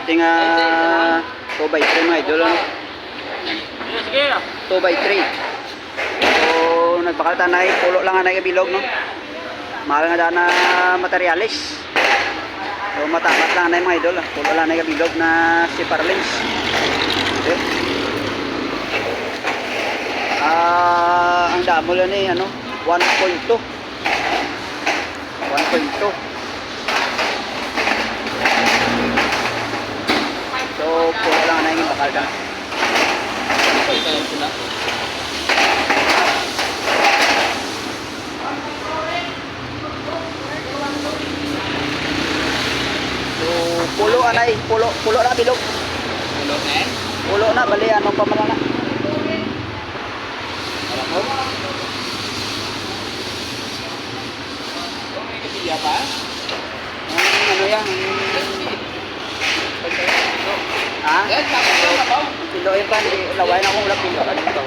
ating uh, 2x3 mga idol. Ano? Sige. 2x3. So, nagbakal tanay, pulo lang ang bilog, no? Mahal nga daan na materialis. So, matamat lang na mga idol. ah. Pulo lang na bilog na si Parlins. Okay. Ah, ang damo lang eh, ano? 1.2. 1.2. So, pulo lang na yung bakal sila. So, pulo anay, pulo, pulo na bilog. Ulo eh. Pulo na, bali anong pamalala. Alam mo? Kung may kapiya pa? Ang ano yan? Ha? Yan, tapos lang ako. Pilo yung pan, di- lawayan akong ulang pilo. Ano ito?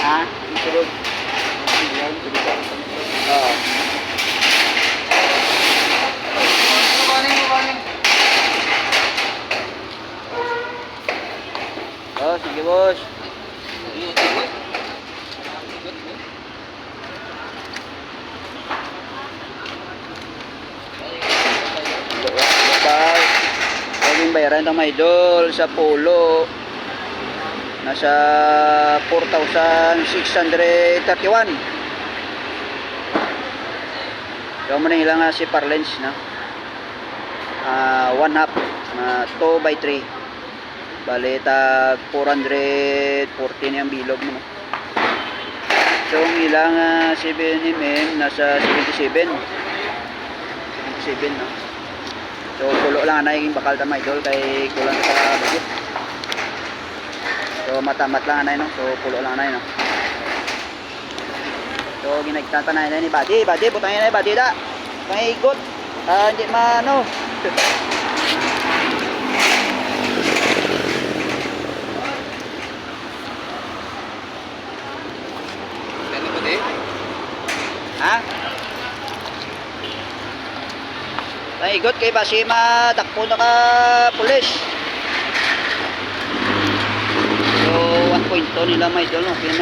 Ha? Tulog. Oo. Morning, morning. Oh, sige boss. Bye. Bayaran ng mga idol sa pulo. Nasa 4,631. Yung mo na ilang si Parlens na. Ah, one half na 2 by 3. Bale tag 414 yung bilog mo. no? So ang ilang ah, 7 mm nasa 77. 77 no. So pulo lang na yung bakal tama idol kay kulang sa budget. So matamat lang na no. So pulo lang na no. So ginagtata na ni Badi, Badi butangin na Badi da. Pangigot. Ah hindi. Ano di? Ha? Naigot kay basi madakpo na ka pulis. So 1.2 nila may yan. no? Dami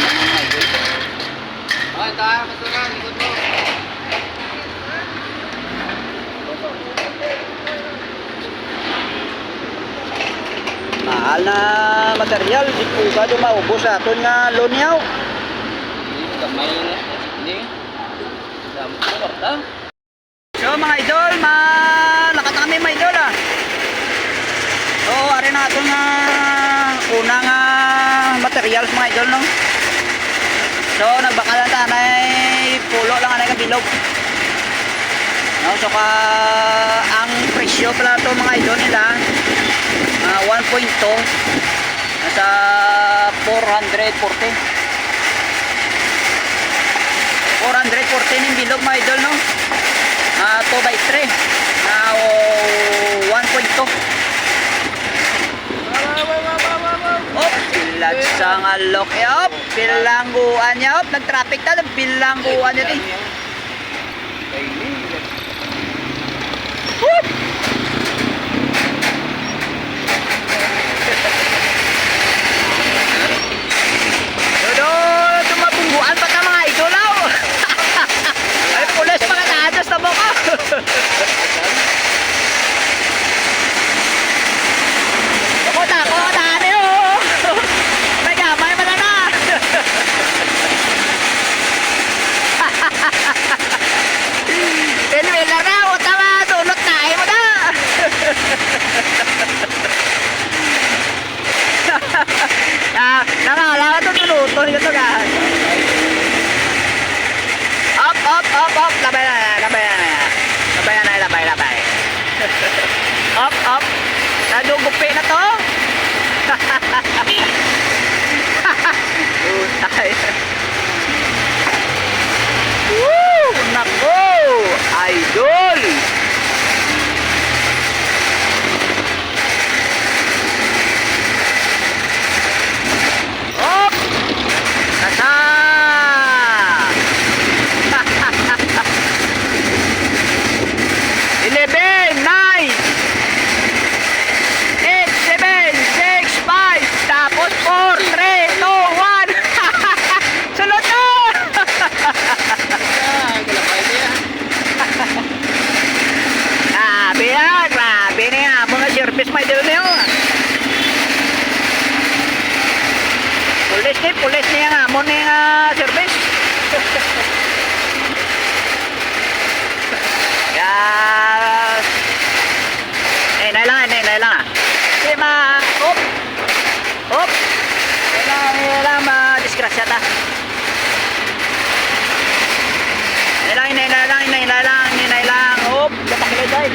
naman idol. Oh, tayo masukan. Ikot mo. Mahal na material. Di po ba maubos sa aton nga lonyaw. Hindi, kamay na. Hindi. So mga idol, malakat kami mga idol ah. So ari na ito nga unang ah, materials mga idol no. So nagbakalan tanay pulo lang anay kabilog. No, so ka ang presyo pala to mga idol nila ah, 1.2 nasa 440. 414 yung bilog mga idol no. Ah, 2 by 3. Ah, oh, 1.2. Op, ilag sa nga lock. Eh, op, bilangguan niya. Op, nag-traffic ta. Bilangguan niya. eh. Woo! Dodo, tumabungguan pa ka mga idolaw. Ay, pulis mga naadas na mo ko. Ako ta, ako ta, ano yun? May gamay mo na na. Pinwila na, uta ma, tunot na, ay mo na. Ah, nakala ka to tunutol ka to gan. Up, up, up, up. Labay na, labay na. Labay na, labay, labay. up, up. Nadugupi na to. Utay. Woo! Nako! Idol!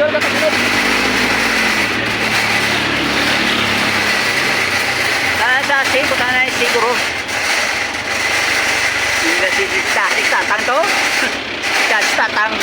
Sir, nakasunod. Nasa siko, tanay siguro. Hindi na si tatang to. Tatang.